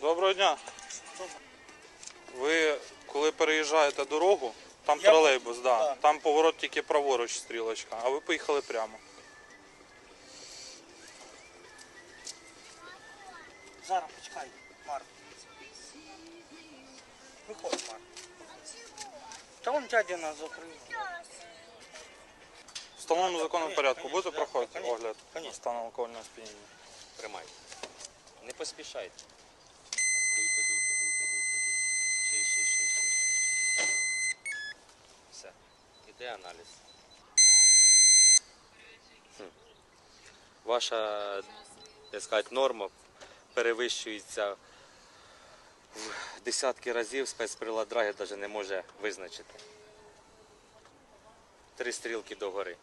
Доброго дня. Ви коли переїжджаєте дорогу, там Я- тролейбус, да. Да. там поворот тільки праворуч стрілочка, а ви поїхали прямо. Зараз почекай, Марк. Виходь, Марк. Та вон дядя нас закрив. В Встановленому конечно, порядку будете да, проходити конечно, огляд конечно. стану алкогольного сп'яніння? Тримай. Не поспішайте. Іде аналіз. Хм. Ваша, так сказати, норма перевищується в десятки разів, спецприлад драги навіть не може визначити. Три стрілки догори.